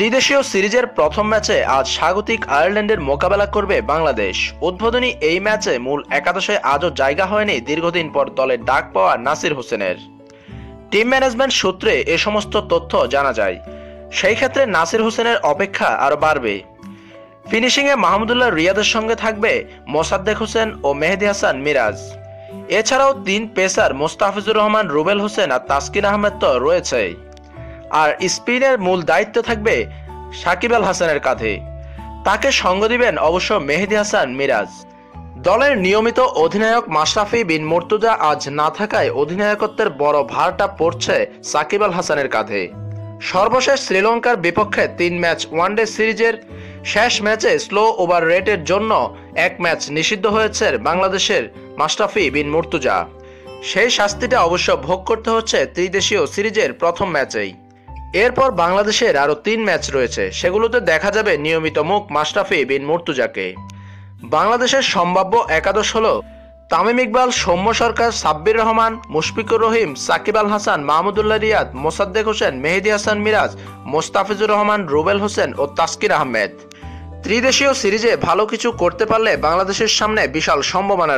ত্রিদেশীয় সিরিজের প্রথম ম্যাচে আজ স্বাগতিক আয়ারল্যান্ডের মোকাবেলা করবে বাংলাদেশ। উদ্বোধনী এই ম্যাচে মূল একাদশে আজও জায়গা হয়নি দীর্ঘদিন পর দলের ডাক পাওয়া নাসির হোসেনের। টিম ম্যানেজমেন্ট সূত্রে এ সমস্ত তথ্য জানা যায়। সেই ক্ষেত্রে নাসির হোসেনের অপেক্ষা আরও বাড়বে। ফিনিশিংয়ে মাহমুদুল্লাহ রিয়াদের সঙ্গে থাকবে মোসাদ্দেক হোসেন ও মেহেদি হাসান মিরাজ। এছাড়াও তিন পেসার মোস্তাফিজুর রহমান, রুবেল হোসেন আর তাসকিন আহমেদ তো রয়েছে আর স্পিনের মূল দায়িত্ব থাকবে সাকিব আল হাসানের কাঁধে। তাকে সঙ্গ দিবেন অবশ্য মেহেদি হাসান মিরাজ। দলের নিয়মিত অধিনায়ক মাশরাফি বিন মুর্তুজা আজ না থাকায় অধিনায়কত্বের বড় ভারটা পড়ছে সাকিব আল হাসানের কাঁধে। সর্বশেষ শ্রীলঙ্কার বিপক্ষে তিন ম্যাচ ওয়ানডে সিরিজের শেষ ম্যাচে স্লো ওভার রেটের জন্য এক ম্যাচ নিষিদ্ধ হয়েছে বাংলাদেশের মাশরাফি বিন মুর্তুজা। সেই শাস্তিটা অবশ্য ভোগ করতে হচ্ছে ত্রিদেশীয় সিরিজের প্রথম ম্যাচেই। এরপর বাংলাদেশের আরও তিন ম্যাচ রয়েছে। সেগুলোতে দেখা যাবে নিয়মিত মুখ মাশরাফি বিন মুর্তুজাকে। বাংলাদেশের সম্ভাব্য একাদশ হল তামিম ইকবাল, সৌম্য সরকার, সাব্বির রহমান, মুশফিকুর রহিম, সাকিব আল হাসান, মাহমুদুল্লাহ রিয়াদ, মোসাদ্দেক হোসেন, মেহেদি হাসান মিরাজ, মোস্তাফিজুর রহমান, রুবেল হোসেন ও তাসকির আহমেদ। ত্রিদেশীয় সিরিজে ভালো কিছু করতে পারলে বাংলাদেশের সামনে বিশাল সম্ভাবনা